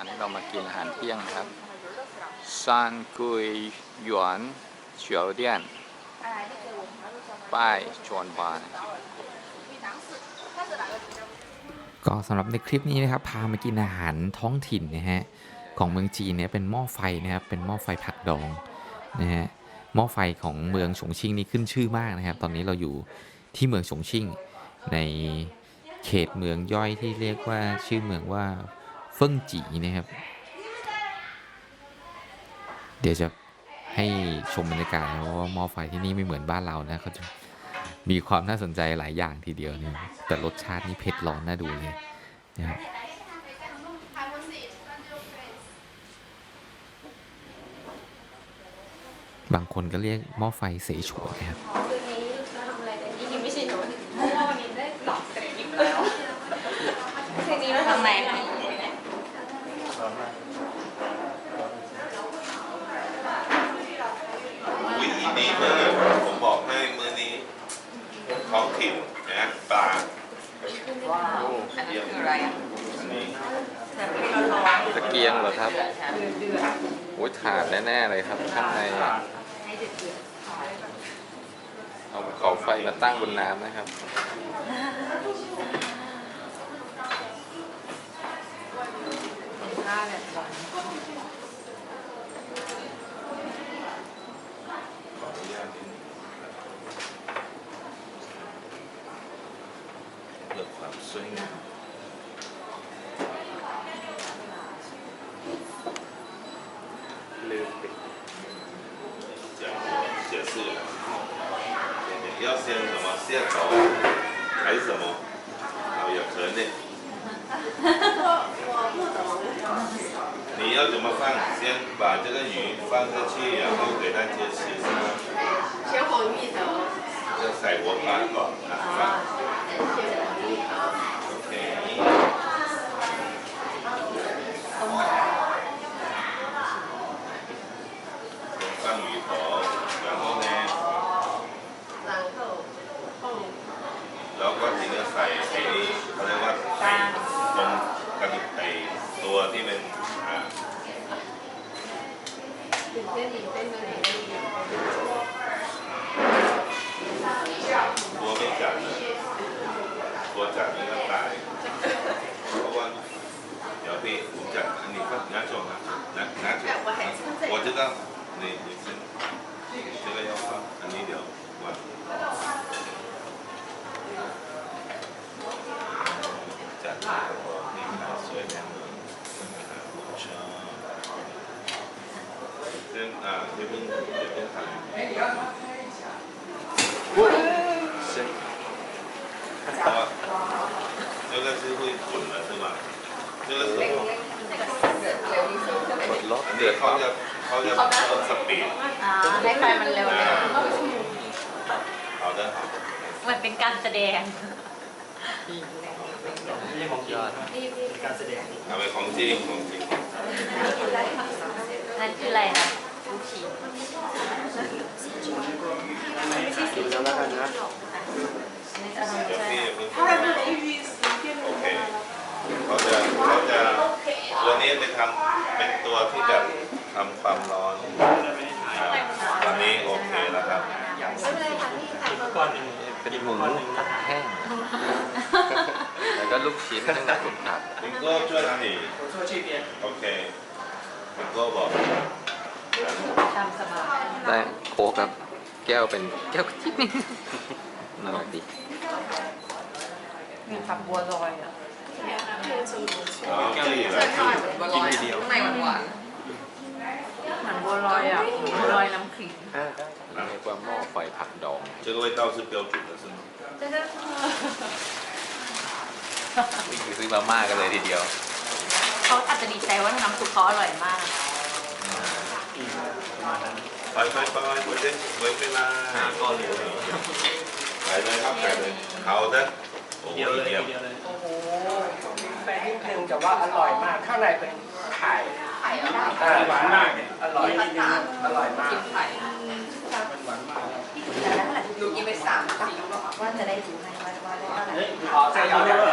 อันเรามากินอาหารเที่ยงครับซานกุยหยวนเฉียวเดียนป้ายชวนบานก็สำหรับในคลิปนี้นะครับพามากินอาหารท้องถิ่นนะฮะของเมืองจีนเนี่ยเป็นหม้อไฟนะครับเป็นหม้อไฟผักดองนะฮะหม้อไฟของเมืองฉงชิ่งนี่ขึ้นชื่อมากนะครับ ตอนนี้เราอยู่ที่เมืองฉงชิ่งในเขตเมืองย่อยที่เรียกว่าชื่อเมืองว่า ฟิ่งจีนะครับ เดี๋ยวจะให้ชมบรรยากาศนะเพราะว่าหม้อไฟที่นี่ไม่เหมือนบ้านเรานะเขาจะมีความน่าสนใจหลายอย่างทีเดียวเนี่ยแต่รสชาตินี่เผ็ดร้อนน่าดูเลยนะครับบางคนก็เรียกหม้อไฟเสฉวนนะครับ คืนนี้เราทำอะไรกันนี่ไม่ใช่หนูเพราะว่าวันนี้ได้หลอกเสร็จอิ่มแล้วคืนนี้เราทำอะไรกัน วิธีนี้มือผมบอกให้มือนี้ท้องถิ่นนะปลาอันนั้นคืออะไรอะอันนี้ตะเกียงเหรอครับโอ้ยถาดแน่ๆเลยครับข้างในเอาภูเขาไฟมาตั้งบนน้ำนะครับ ผ้าแบบหวาน ขออนุญาตนิดนึงเพื่อความสวยงามลืมปิด讲解释了要先什么先走还是什么好有可能 你要怎么放？先把这个鱼放下去，然后给它切丝。切黄鱼头。要甩锅巴吧，啊。啊放鱼头。这个，你你这这个要放，肯定关。加大火，你看所以两个，火车，这。好吧。这个是会滚的，是吧？这个时候。滚，你放下。 เขาจะลดสปีดอ่าให้ไฟมันเร็วเลยเอาเดินเหมือนเป็นการแสดงนี่ของการแสดงเอาไปของจริงของจริงนั่นคืออะไรคะลูกชิ้นไม่ใช่สีแเราดูทีวีสีเโอเคเขาจะเขาจะตัวนี้เป็นทำเป็นตัวที่แบบ ทำาความร้อนตอนนี้โอเคแล้วครับเป็นหมูตัดแห้งแล้วก็ลูกชิ้นนะครับลิงโก้ช่วยทำอีกโอเคลิงโก้บอกตำสบายได้โค้กครับ แก้วเป็นแก้วจิ๊บนึงน่ารักดีมีผักบัวลอยอะแก้วจี๋เกินเดียวข้างในหวาน 个味道是标准的是吗？ นี่คือซื้อมาม่ากันเลยทีเดียว เขาอาจจะดีใจว่าน้ำซุปเขาอร่อยมาก ไปไปไปไว้ได้ไว้ไม่นานก็เร็วขายเลยครับขายเลยเอาเด้อโอ้โห เดียวเลย เยี่ยม เดียวเลย โอ้โห แป้งนิดนึงแต่ว่าอร่อยมาก ข้างในเป็นไข่ ไข่อร่อย อ่าหวานมากเนี่ยอร่อยจริงๆอร่อยมาก ไปสามสี่ว่าจะไ